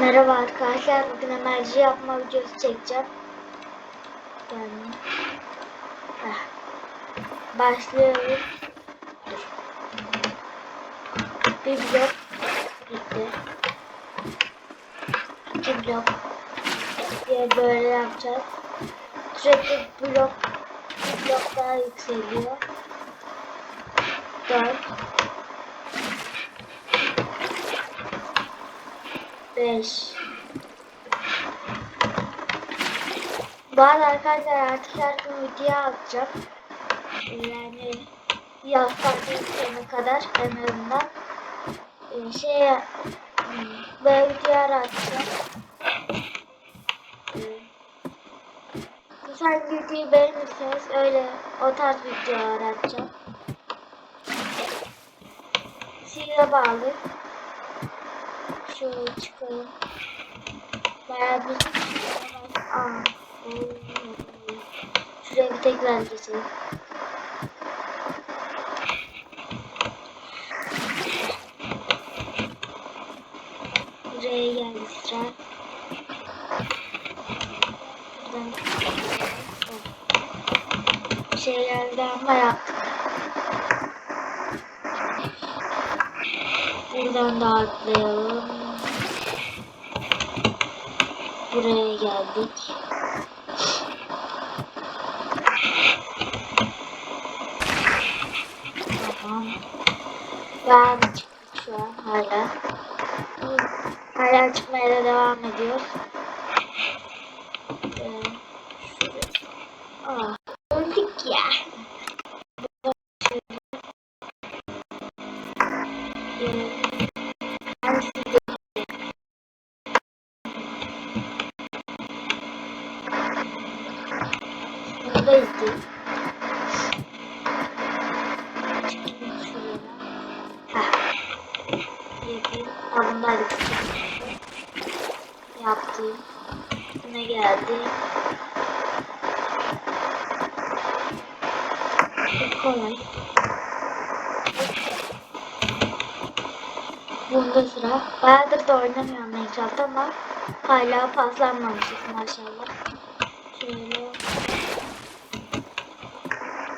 Merhaba arkadaşlar. Bugün enerji yapma videosu çekeceğim. Yani. Heh. Başlıyoruz. Dur. Bir blok gitti. İki blok. Diye böyle yapacağız. Sürekli blok bir blok daha yükseliyor. Dört. 5 Bu arada arkadaşlar artık her gün video atacağım. Yani yaz tatili kadar en Ee, şey hmm, böyle videolar atacağım. Ee, Güzel videoyu beğenirseniz öyle o tarz videolar atacağım. Size bağlı. Şöyle çıkalım. Bayağı bir Aa. Şuraya bir tekrar geçelim. Buraya geldi sıra. Buradan bir şeyler daha yaptık. Buradan da atlayalım. Buraya geldik. Tamam. Ben çıktık şu an hala. Hala çıkmaya da devam ediyor. Ee, şuraya. Yapayım. Da Yaptım. Ne geldi? Çok kolay. Bunda sıra. Bayağıdır da oynamıyorum Minecraft ama hala paslanmamışız maşallah. Şöyle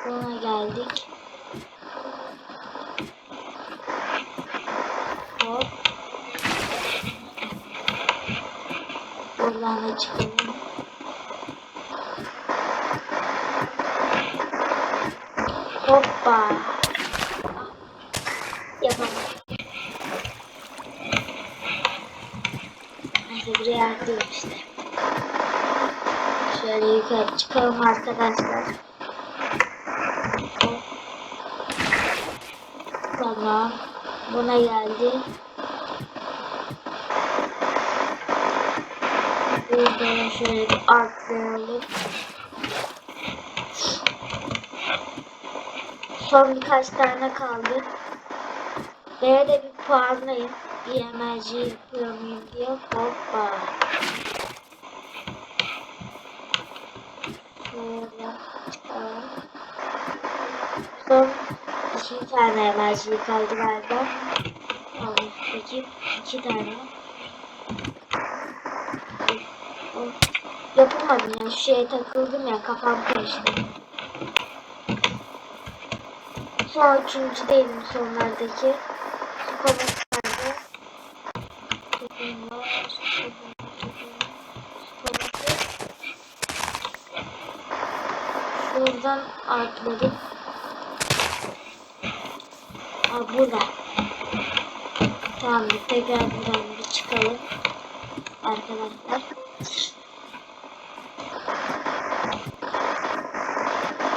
Buna geldik. Hop. Buradan da çıkalım. Hoppa. Yapalım. Neyse buraya atlayayım işte. Şöyle yukarı çıkalım arkadaşlar. Tamam. Buna geldi. Buradan şöyle bir atlayalım. Son birkaç tane kaldı. B'ye de bir puanlayayım. Bir enerji yapıyor muyum diye. Hoppa. Çıkalım. Son iki tane enerji kaldı galiba. Tamam, iki, iki tane. Of, Yapamadım ya, şu şeye takıldım ya, kafam karıştı. An üçüncü değilim sonlardaki. Su kovası nerede? Topum burada. Tamam tekrar buradan bir çıkalım. Arkadaşlar.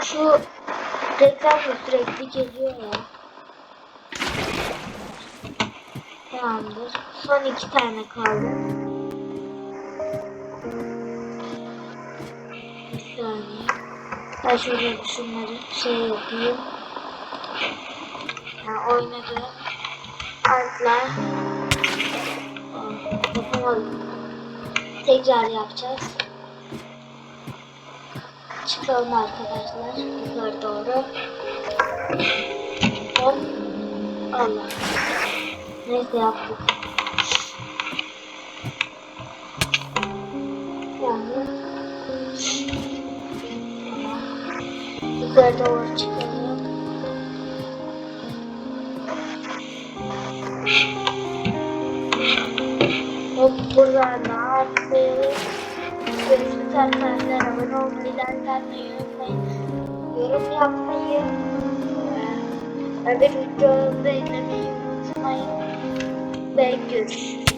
Şu reklam sürekli geliyor ya. Tamamdır. Son iki tane kaldı. Bir saniye. Ben şöyle şunları şey yapayım arkadaşlar oynadı. Altlar. Tekrar yapacağız. Çıkalım arkadaşlar. Yukarı doğru. Hop. Allah. Neyse yaptık. Yukarı doğru çıkalım. Hop buradan ne yaptık? Görüşürüz arkadaşlar. Abone olmayı, like atmayı unutmayın. Yorum yapmayı ve videomu beğenmeyi unutmayın. Ve görüşürüz.